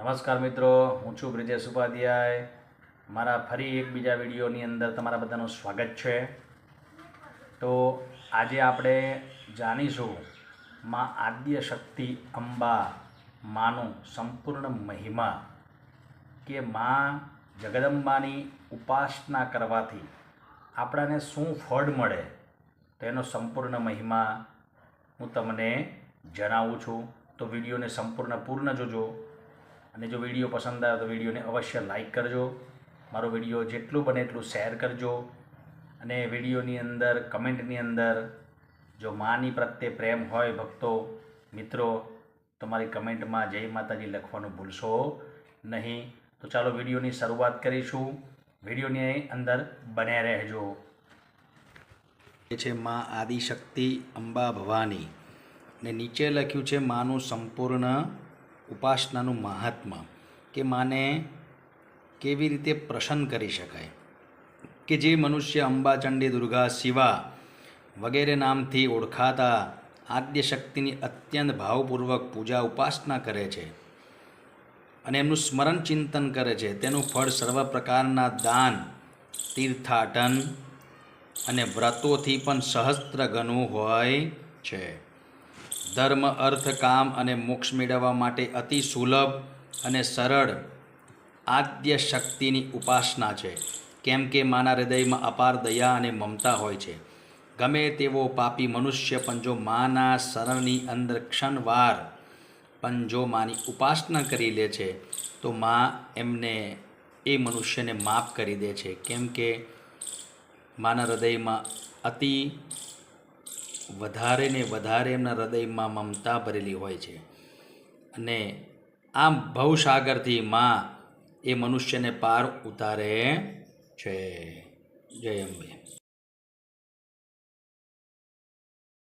નમસ્કાર મિત્રો, હું છું બ્રિજેશ ઉપાધ્યાય. મારા ફરી એક બીજા વિડીયોની અંદર તમારા બધાનું સ્વાગત છે. તો આજે આપણે જાણીશું માં આદ્ય શક્તિ અંબા માનું સંપૂર્ણ મહિમા કે માં જગદંબાની ઉપાસના કરવાથી આપણાને શું ફળ મળે તેનો સંપૂર્ણ મહિમા હું તમને જણાવું છું. તો વિડીયોને સંપૂર્ણ પૂર્ણ જોજો. અને જો વીડિયો પસંદ આવે તો વિડીયોને અવશ્ય લાઇક કરજો. મારો વીડિયો જેટલું બને એટલું શેર કરજો. અને વિડીયોની અંદર, કમેન્ટની અંદર જો માની પ્રત્યે પ્રેમ હોય ભક્તો, મિત્રો, તો મારી કમેન્ટમાં જય માતાજી લખવાનું ભૂલશો નહીં. તો ચાલો વિડીયોની શરૂઆત કરીશું. વિડીયોની અંદર બન્યા રહેજો. એ છે મા આદિશક્તિ અંબા ભવાની. ને નીચે લખ્યું છે, માનું સંપૂર્ણ ઉપાસનાનું મહાત્મા કે માને કેવી રીતે પ્રસન્ન કરી શકાય? કે જે મનુષ્ય અંબા ચંડી દુર્ગા, શિવા વગેરે નામથી ઓળખાતા આદ્ય શક્તિની અત્યંત ભાવપૂર્વક પૂજા, ઉપાસના કરે છે અને એમનું સ્મરણ ચિંતન કરે છે, તેનું ફળ સર્વ પ્રકારના દાન, તીર્થાટન અને વ્રતોથી પણ સહસ્ત્ર ગણું હોય છે. ધર્મ, અર્થ, કામ અને મોક્ષ મેળવવા માટે અતિ સુલભ અને સરળ આદ્ય શક્તિની ઉપાસના છે. કેમ કે માના હૃદયમાં અપાર દયા અને મમતા હોય છે. ગમે તેવો પાપી મનુષ્ય પણ જો માના શરણની અંદર ક્ષણવાર પણ જો માની ઉપાસના કરી લે છે, તો મા એમને એ મનુષ્યને માફ કરી દે છે. કેમ કે માના હૃદયમાં અતિ વધારે ને વધારે એમના હૃદયમાં મમતા ભરેલી હોય છે. અને આમ ભવસાગરથી માં એ મનુષ્યને પાર ઉતારે છે. જય અંબે.